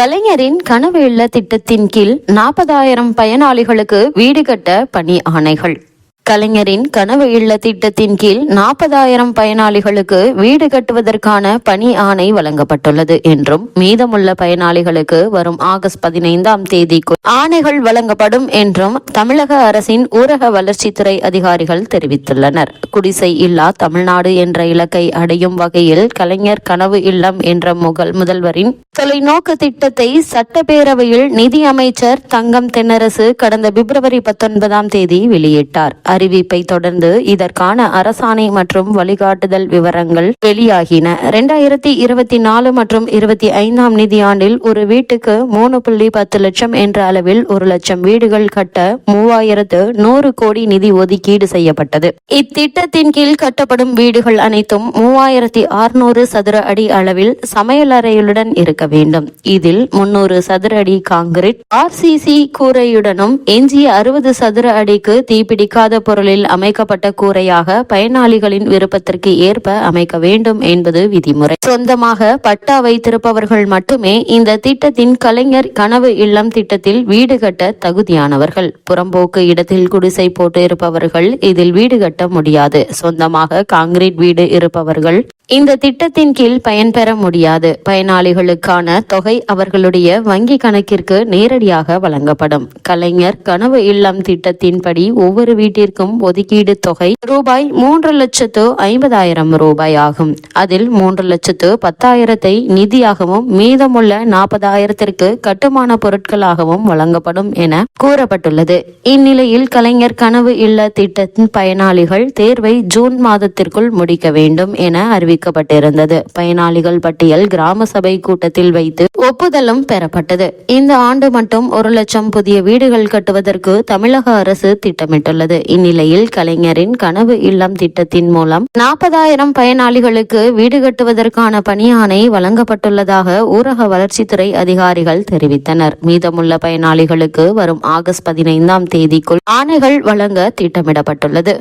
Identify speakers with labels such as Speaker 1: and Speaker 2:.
Speaker 1: கலைஞரின் கனவு இல்ல திட்டத்தின் கீழ் நாற்பதாயிரம் பயனாளிகளுக்கு வீடு கட்ட பணி ஆணைகள். கலைஞரின் கனவு இல்ல திட்டத்தின் கீழ் நாற்பதாயிரம் பயனாளிகளுக்கு வீடு கட்டுவதற்கான பணி ஆணை வழங்கப்பட்டுள்ளது என்றும் மீதமுள்ள பயனாளிகளுக்கு வரும் ஆகஸ்ட் பதினைந்தாம் தேதிக்குள் ஆணைகள் வழங்கப்படும் என்றும் தமிழக அரசின் ஊரக வளர்ச்சித்துறை அதிகாரிகள் தெரிவித்துள்ளனர். குடிசை இல்லா தமிழ்நாடு என்ற இலக்கை அடையும் வகையில் கலைஞர் கனவு இல்லம் என்ற முகல் முதல்வரின் தொலைநோக்கு திட்டத்தை சட்டப்பேரவையில் நிதி அமைச்சர் தங்கம் தென்னரசு கடந்த பிப்ரவரி பத்தொன்பதாம் தேதி வெளியிட்டார். அறிவிப்பை தொடர்ந்து இதற்கான அரசாணை மற்றும் வழிகாட்டுதல் விவரங்கள் வெளியாகின. இரண்டாயிரத்தி இருபத்தி நாலு மற்றும் இருபத்தி ஐந்தாம் நிதியாண்டில் ஒரு வீட்டுக்கு மூணு புள்ளி பத்து லட்சம் என்ற அளவில் ஒரு லட்சம் வீடுகள் கட்ட மூவாயிரத்து நூறு கோடி நிதி ஒதுக்கீடு செய்யப்பட்டது. இத்திட்டத்தின் கீழ் கட்டப்படும் வீடுகள் அனைத்தும் மூவாயிரத்தி அறுநூறு சதுர அடி அளவில் சமையலறையுடன் இருக்க வேண்டும். இதில் முன்னூறு சதுர அடி காங்கிரீட். ஆர்சிசி கூரையுடனும் எஞ்சிய அறுபது சதுர அடிக்கு தீப்பிடிக்காத பொருளில் அமைக்கப்பட்ட கூரையாக பயனாளிகளின் விருப்பத்திற்கு ஏற்ப அமைக்க வேண்டும் என்பது விதிமுறை. சொந்தமாக பட்டா வைத்திருப்பவர்கள் மட்டுமே இந்த திட்டத்தின் கலைஞர் கனவு இல்லம் திட்டத்தில் வீடு கட்ட தகுதியானவர்கள். புறம்போக்கு இடத்தில் குடிசை போட்டு இருப்பவர்கள் இதில் வீடு கட்ட முடியாது. சொந்தமாக காங்கிரீட் வீடு இருப்பவர்கள் இந்த திட்டத்தின் கீழ் பயன்பெற முடியாது. பயனாளிகளுக்கான தொகை அவர்களுடைய வங்கி கணக்கிற்கு நேரடியாக வழங்கப்படும். கலைஞர் கனவு இல்லம் திட்டத்தின்படி ஒவ்வொரு வீட்டிற்கும் ஒதுக்கீடு தொகை ரூபாய் மூன்று லட்சத்து ஐம்பதாயிரம் ரூபாய் ஆகும். அதில் மூன்று லட்சத்து பத்தாயிரத்தை நிதியாகவும் மீதமுள்ள நாற்பதாயிரத்திற்கு கட்டுமான பொருட்களாகவும் வழங்கப்படும் என கூறப்பட்டுள்ளது. இந்நிலையில் கலைஞர் கனவு இல்ல திட்டத்தின் பயனாளிகள் தேர்வை ஜூன் மாதத்திற்குள் முடிக்க வேண்டும் என அறிவிக்கப்பட்டிருந்தது பயனாளிகள் பட்டியல் கிராம சபை கூட்டத்தில் வைத்து ஒப்புதலும் பெறப்பட்டது. இந்த ஆண்டு மட்டும் ஒரு லட்சம் புதிய வீடுகள் கட்டுவதற்கு தமிழக அரசு திட்டமிட்டுள்ளது. இந்நிலையில் கலைஞரின் கனவு இல்லம் திட்டத்தின் மூலம் நாற்பதாயிரம் பயனாளிகளுக்கு வீடு கட்டுவதற்கான பணியானை வழங்கப்பட்டுள்ளதாக ஊரக வளர்ச்சித்துறை அதிகாரிகள் தெரிவித்தனர். மீதமுள்ள பயனாளிகளுக்கு வரும் ஆகஸ்ட் பதினைந்தாம் தேதிக்குள் ஆணைகள் வழங்க திட்டமிடப்பட்டுள்ளது.